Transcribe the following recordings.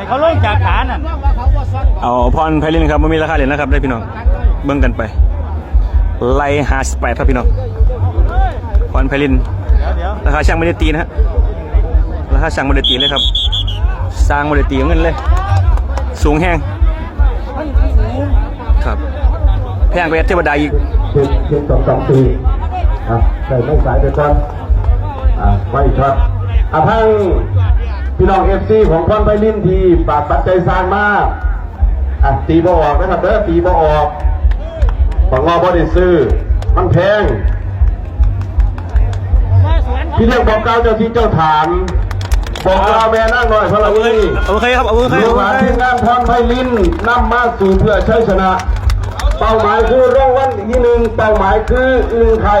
ให้เขาลงจากฐานน่ะเอาพรไพลินครับมันมีราคาเหรียญนะครับได้พี่น้องเบิ่งกันไปไล่หาสแปดครับพี่น้องพรไพลินเดี๋ยวเดี๋ยวราคาช่างไม่ได้ตีนะฮะราคาช่างไม่ได้ตีเลยครับสร้างไม่ได้ตีเอาเงินเลย สูงแห้งครับแพงไปเทวดาอีกสิบสิบสองสองปีอะใส่ไม่สายไปก่อนอะไม่ช็อตอะทั้ง พี่น้องเอฟซีของพรไพลินที่ฝากปัจจัยสร้างมาอะตีบ่ออกนะครับเด้อตีบ่ออกฝังงอบ่ได้ซื้อ มันแพง พี่เรียกบอกกล่าวเจ้าที่เจ้าฐาน บอกกล่าวแม่นั่งหน่อยพระเอาเราเอ้ยเอาเคยครับเอาเคยลูกหลานทีมงานพรไพลินนำมาสู่เพื่อชัยชนะ เป้าหมายคือรางวัลที่หนึ่งเป้าหมายคืออึงไข่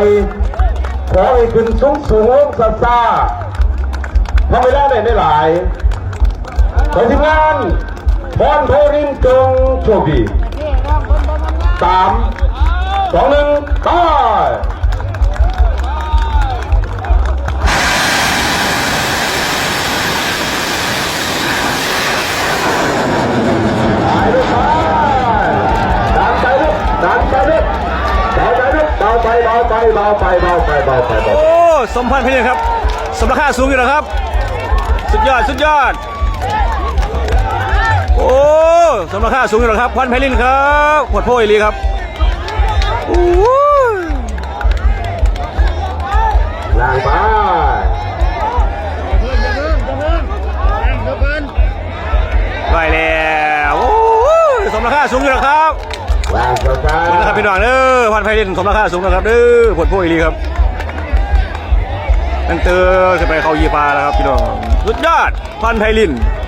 ขอให้ขึ้นสูงสูงซาซา ทำไม่ได้ได้หลายขอทีมงานพรไพลินจงโชคดีสามสองหนึ่งไปไปลูกไปดันไปลูกดันไปลูกเบาไปเบาไปเบาไปเบาไปเบาไปเบาไปเบาโอ้สมพันธ์ไพลินครับสมราคาสูงอยู่นะครับ สุดยอด สุดยอด โอ้สมราคาสูงอยู่นะครับพันไพลินครับปวดโพอีหลีครับโอ้ยล่างไปได้แล้วโอ้ยสมราคาสูงอยู่นะครับล่างช้าขอบคุณนะครับพี่น้องเด้อพันไพลินสมราคาสูงนะครับเด้อปวดโพอีหลีครับ นั่นเตอจะไปเข้ายีปลาแล้วครับพี่น้องสุดยอดพันไพลินๆ